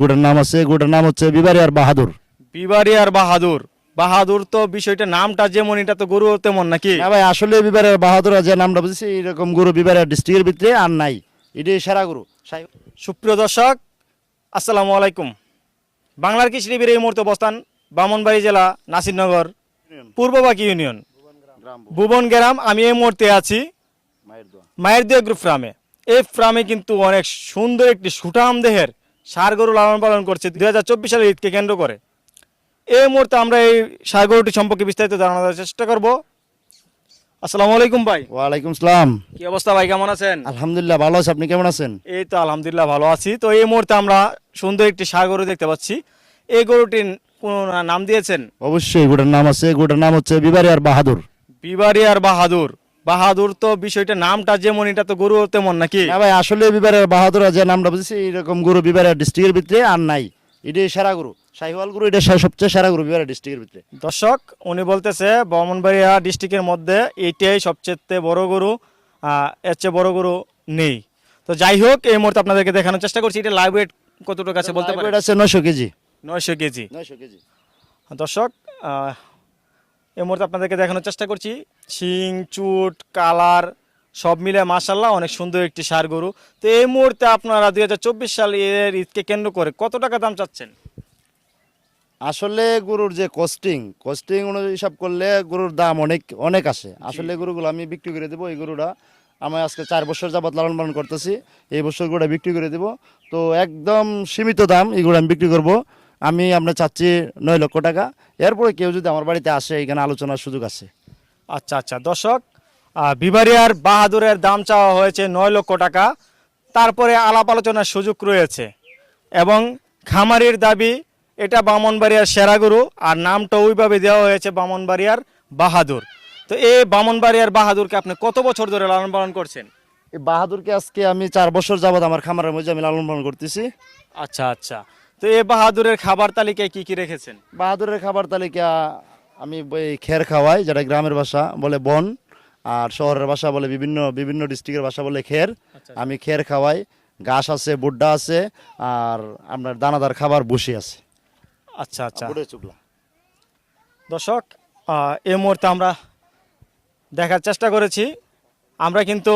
গোটার নাম আছে গোটার নাম হচ্ছে বিবারিয়ার বাহাদুর। বিবারিয়ার বাহাদুর। বাহাদুর তো বিষয়টা নামটা যেমন এটা তো গরু তেমন নাকি? না ভাই আসলে বিবারিয়ার বাহাদুর যে নামটা বুঝছি এরকম গরু বিবারিয়ার ডিস্ট্রিক্টের ভিতরে আর নাই। এটাই সেরা গরু। সুপ্রিয় দর্শক আসসালামু আলাইকুম। বাংলার কৃষি টিভির এই মুহূর্তে অবস্থান বামনবাড়ি জেলা নাসিরনগর পূর্ববাকি ইউনিয়ন। ভুবন গ্রাম আমি এই মুহূর্তে আছি মায়ের দিয়ে গ্রুপ ফার্মে। এই ফার্মে কিন্তু অনেক সুন্দর একটি সুঠাম দেহের সার গরু লালন পালন করছে দুই হাজার চব্বিশ সালের ঈদকে কেন্দ্র করে। এই মুহূর্তে আমরা এই সার গরুটি সম্পর্কে বিস্তারিত জানানোর চেষ্টা করব। আসসালামু আলাইকুম ভাই। ওয়ালাইকুম সালাম। কি অবস্থা ভাই কেমন আছেন? আলহামদুলিল্লাহ ভালো আছে। আপনি কেমন আছেন? এই তো আলহামদুলিল্লাহ ভালো আছি। তো এই মুহূর্তে আমরা সুন্দর একটি সার গরু দেখতে পাচ্ছি। এই গরুটির কোন নাম দিয়েছেন? অবশ্যই গোটার নাম আছে। গোটার নাম হচ্ছে বিবারিয়ার বাহাদুর। বিবারিয়ার বাহাদুর। বাহাদুর তো বিষয়টা নামটা যেমন এটা তো গরু তেমন নাকি? না ভাই আসলে বিবারিয়ার বাহাদুর যে নামটা বুঝছি এরকম গরু বিবারিয়ার ডিস্ট্রিক্টের ভিতরে আর নাই। এটাই সেরা গরু। শাহিওয়াল গরু এটা সবচেয়ে সেরা গরু বিবারিয়ার ডিস্ট্রিক্টের ভিতরে। দর্শক উনি বলতেছে ব্রাহ্মণবাড়িয়া ডিস্ট্রিক্টের মধ্যে এইটাই সবচেয়ে বড় গরু আহ, এর চেয়ে বড় গরু নেই। তো যাই হোক এই মুহূর্তে আপনাদেরকে দেখানোর চেষ্টা করছি এটা লাইভ ওয়েট কতটুকু আছে বলতে পারেন? এটা আছে নয়শো কেজি। নয়শো কেজি। নয়শো কেজি। দর্শক আহ, এই মুহূর্তে আপনাদেরকে দেখানোর চেষ্টা করছি। শিং চুট কালার সব মিলে মাসাল্লাহ অনেক সুন্দর একটি সার গরু। তো এই মুহূর্তে আপনারা দুই হাজার চব্বিশ সাল এর ঈদকে কেন্দ্র করে কত টাকা দাম চাচ্ছেন? আসলে গরুর যে কস্টিং কস্টিং অনুযায়ী হিসাব করলে গরুর দাম অনেক অনেক আসে। আসলে গরুগুলো আমি বিক্রি করে দেবো এই গরুটা আমি আজকে চার বছর যাবত লালন পালন করতেছি এই বছর গরুটা বিক্রি করে দেবো। তো একদম সীমিত দাম এই গরু আমি বিক্রি করব। আমি আপনার চাচ্ছি নয় লক্ষ টাকা। এরপরে কেউ যদি আমার বাড়িতে আসে এখানে আলোচনার সুযোগ আছে। আচ্ছা আচ্ছা। দর্শক বিবারিয়ার বাহাদুরের দাম চাওয়া হয়েছে নয় লক্ষ টাকা। তারপরে আলাপ আলোচনার সুযোগ রয়েছে। এবং খামারির দাবি এটা বামনবাড়িয়ার সেরা গরু আর নামটা ওইভাবে দেওয়া হয়েছে বামনবাড়িয়ার বাহাদুর। তো এই বামনবাড়িয়ার বাহাদুরকে আপনি কত বছর ধরে লালন পালন করছেন? এই বাহাদুরকে আজকে আমি চার বছর যাবত আমার খামারের মধ্যে আমি লালন পালন করতেছি। আচ্ছা আচ্ছা। তো এ বাহাদুরের খাবার তালিকায় কি কি রেখেছেন? বাহাদুরের খাবার তালিকা আমি এই খের খাওয়াই যেটা গ্রামের ভাষা বলে বন আর শহরের ভাষা বলে বিভিন্ন বিভিন্ন ডিস্ট্রিক্টের ভাষা বলে খের। আমি খের খাওয়াই ঘাস আছে বুড্ডা আছে আর আপনার দানাদার খাবার বসে আছে। আচ্ছা আচ্ছা। দর্শক এই মুহূর্তে আমরা দেখার চেষ্টা করেছি। আমরা কিন্তু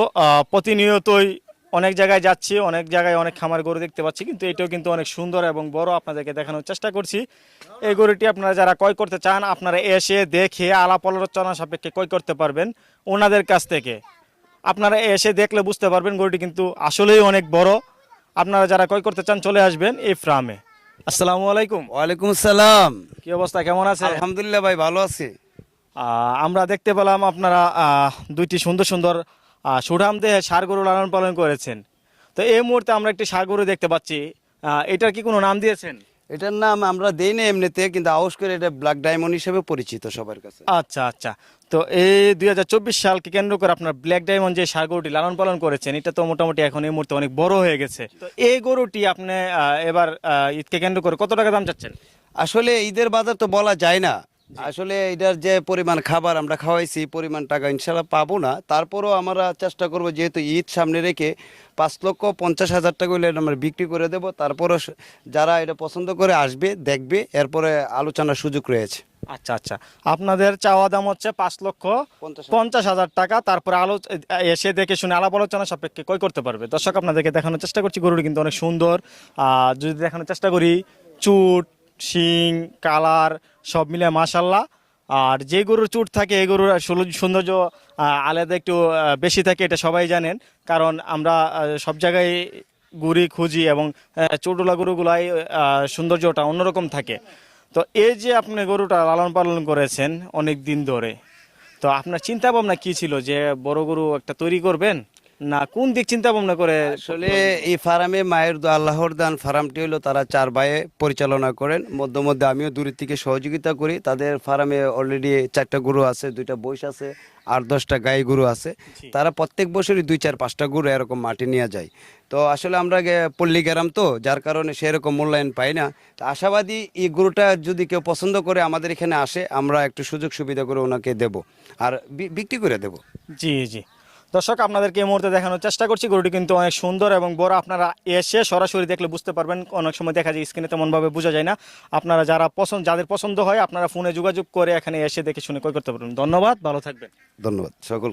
প্রতিনিয়তই অনেক জায়গায় যাচ্ছি অনেক জায়গায় অনেক খামার গরু দেখতে পাচ্ছি কিন্তু এটাও কিন্তু অনেক সুন্দর এবং বড় আপনাদেরকে দেখানোর চেষ্টা করছি। এই গরুটি আপনারা যারা ক্রয় করতে চান আপনারা এসে দেখে আলাপ আলোচনা সাপেক্ষে ক্রয় করতে পারবেন ওনাদের কাছ থেকে। আপনারা এসে দেখলে বুঝতে পারবেন গরুটি কিন্তু আসলেই অনেক বড়। আপনারা যারা ক্রয় করতে চান চলে আসবেন এই ফ্রামে। আসসালামু আলাইকুম। ওয়ালাইকুম আসসালাম। কি অবস্থা কেমন আছে আলহামদুলিল্লাহ ভাই ভালো আছি। আহ, আমরা দেখতে পেলাম আপনারা আহ, দুইটি সুন্দর সুন্দর সুঠাম দেহে সার গরু লালন পালন করেছেন। তো এই মুহূর্তে আমরা একটি সার গরু দেখতে পাচ্ছি। এটার কি কোনো নাম দিয়েছেন? এটার নাম আমরা দেই না এমনিতে কিন্তু আউস করে এটা ব্ল্যাক ডায়মন্ড হিসেবে পরিচিত সবার কাছে। আচ্ছা আচ্ছা। তো এই দুই হাজার চব্বিশ সালকে কেন্দ্র করে আপনার ব্ল্যাক ডায়মন্ড যে সার গরুটি লালন পালন করেছেন এটা তো মোটামুটি এখন এই মুহূর্তে অনেক বড় হয়ে গেছে। তো এই গরুটি আপনি এবার ঈদকে কেন্দ্র করে কত টাকা দাম চাচ্ছেন? আসলে ঈদের বাজার তো বলা যায় না। আসলে এটার যে পরিমাণ খাবার আমরা খাওয়াইছি পরিমাণ টাকা ইনশাল্লাহ পাবো না। তারপরও আমরা চেষ্টা করব যেহেতু ঈদ সামনে রেখে পাঁচ লক্ষ পঞ্চাশ হাজার টাকা হলে আমরা বিক্রি করে দেব। তারপরও যারা এটা পছন্দ করে আসবে দেখবে এরপরে আলোচনার সুযোগ রয়েছে। আচ্ছা আচ্ছা। আপনাদের চাওয়া দাম হচ্ছে পাঁচ লক্ষ পঞ্চাশ হাজার। টাকা। তারপরে আলো এসে দেখে শুনে আলাপ আলোচনা সাপেক্ষে কই করতে পারবে? দর্শক আপনাদেরকে দেখানোর চেষ্টা করছি গরুটি কিন্তু অনেক সুন্দর। যদি দেখানোর চেষ্টা করি চুট শিং, কালার সব মিলে মাসাল্লাহ আর যে গরুর চুট থাকে, এই গরুর সৌন্দর্য আলাদা একটু বেশি থাকে, এটা সবাই জানেন। কারণ আমরা সব জায়গায় গুড়ি খুঁজি এবং চোটলা গরুগুলাই সৌন্দর্যটা অন্যরকম থাকে। তো এই যে আপনি গরুটা লালন পালন করেছেন অনেক দিন ধরে, তো আপনার চিন্তা ভাবনা কী ছিল যে বড় গরু একটা তৈরি করবেন? না কোন দিক চিন্তা ভাবনা করে? আসলে এই ফার্মে মায়ের দোয়া আল্লাহর দান ফার্মটি হলো তারা চার ভাইয়ে পরিচালনা করেন। মধ্যে মধ্যে আমিও দূরের থেকে সহযোগিতা করি। তাদের ফার্মে অলরেডি চারটা গরু আছে দুইটা বৈশ আছে আর দশটা গাই গরু আছে। তারা প্রত্যেক বছরই দুই চার পাঁচটা গরু এরকম মাটি নিয়ে যায়। তো আসলে আমরা পল্লী গ্রাম তো যার কারণে সেরকম মূল্যায়ন পাই না। তো আশাবাদী এই গরুটা যদি কেউ পছন্দ করে আমাদের এখানে আসে আমরা একটু সুযোগ সুবিধা করে ওনাকে দেব। আর বিক্রি করে দেব। জি জি। দর্শক, আপনাদেরকে এই মুহূর্তে দেখানোর চেষ্টা করছি। গরুটি কিন্তু অনেক সুন্দর এবং বড়। আপনারা এসে সরাসরি দেখলে বুঝতে পারবেন, অনেক সময় দেখা যায় স্ক্রিনে তেমনভাবে বোঝা যায় না। আপনারা যারা পছন্দ, যাদের পছন্দ হয়, আপনারা ফোনে যোগাযোগ করে এখানে এসে দেখে শুনে কই করতে পারবেন। ধন্যবাদ, ভালো থাকবেন। ধন্যবাদ। সকল